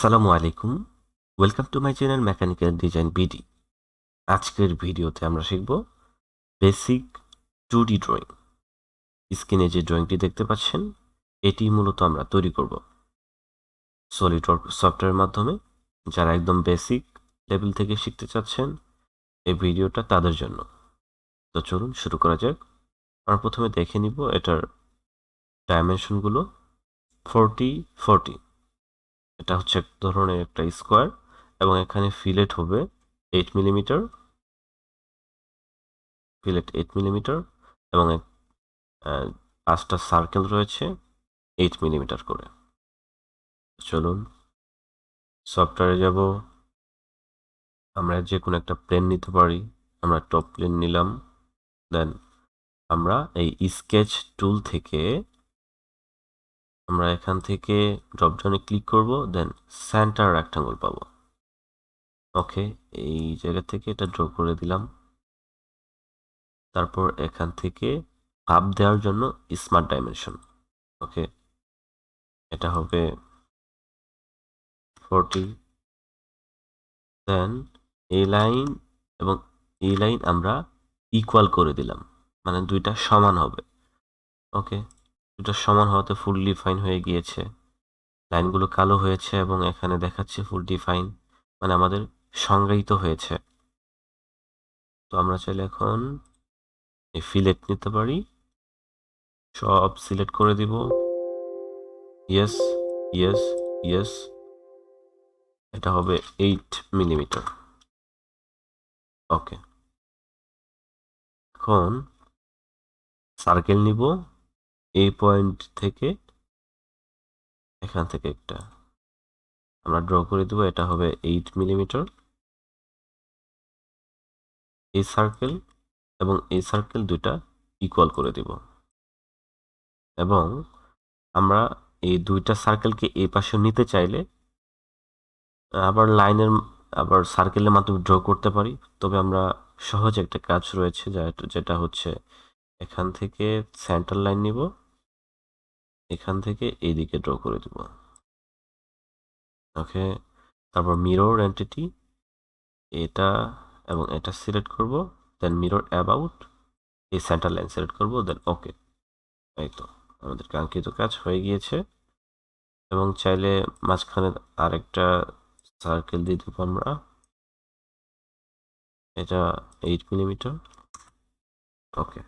আসসালামু আলাইকুম। Welcome to my channel mechanical design BD আজকের ভিডিওতে আমরা শিখব বেসিক টু ডি ড্রয়িং স্ক্রিনে যে ড্রয়িংটি দেখতে পাচ্ছেন, এটি মূলত আমরা তৈরি করব। সলিড সফটওয়্যারের মাধ্যমে যারা একদম বেসিক লেভেল থেকে শিখতে চাচ্ছেন এই ভিডিওটা তাদের জন্য। তো চলুন শুরু করা যাক। আমরা প্রথমে দেখে নিব এটার ডাইমেনশনগুলো ফোরটি ফোরটি এটা হচ্ছে এক ধরনের একটা স্কোয়ার এবং এখানে ফিলেট হবে eight millimetre fillet eight millimetre এবং পাঁচটা সার্কেল রয়েছে এইট মিলিমিটার করে। চলুন সফটওয়্যারে যাব। আমরা যে কোনো একটা প্লেন নিতে পারি। আমরা টপ প্লেন নিলাম। দেন আমরা এই স্কেচ টুল থেকে আমরা এখান থেকে ড্রপডাউনে ক্লিক করব দেন সেন্টার রেক্টাঙ্গল পাবো। ওকে এই জায়গা থেকে এটা ড্র করে দিলাম। তারপর এখান থেকে ভাব দেওয়ার জন্য স্মার্ট ডাইমেনশন ওকে এটা হবে ফোরটি দেন এই লাইন এবং এই লাইন আমরা ইকুয়াল করে দিলাম। মানে দুইটা সমান হবে। ওকে দুটো সমান হওয়াতে ফুল ডিফাইন হয়ে গিয়েছে। লাইনগুলো কালো হয়েছে এবং এখানে দেখাচ্ছে ফুল ডিফাইন মানে আমাদের সংজ্ঞায়িত হয়েছে। তো আমরা চাইলে এখন এই ফিলেট নিতে পারি। সব সিলেক্ট করে দিব। ইয়েস ইয়েস ইয়েস এটা হবে এইট মিলিমিটার ওকে এখন সার্কেল নিব। এই পয়েন্ট থেকে এখান থেকে একটা। আমরা ড্র করে দেবো, এটা হবে এইট মিলিমিটার এই সার্কেল এবং এই সার্কেল দুইটা ইকুয়াল করে দিব। এবং আমরা এই দুইটা সার্কেলকে এই পাশে নিতে চাইলে আবার লাইনের আবার সার্কেলের মাধ্যমে ড্র করতে পারি। তবে আমরা সহজ একটা কাজ রয়েছে যেটা হচ্ছে এখান থেকে সেন্টার লাইন নিব। এখান থেকে এইদিকে ড্র করে দিব। ওকে তারপর মিরর এন্টিটি এটা এবং এটা সিলেক্ট করব দেন মিরর অ্যাবাউট এই সেন্টার লাইন সিলেক্ট করব দেন ওকে এই তো, আমাদের কাঙ্ক্ষিত কাজ হয়ে গিয়েছে। এবং চাইলে মাঝখানে আরেকটা সার্কেল দিয়ে দেবো আমরা। এটা এইট মিলিমিটার ওকে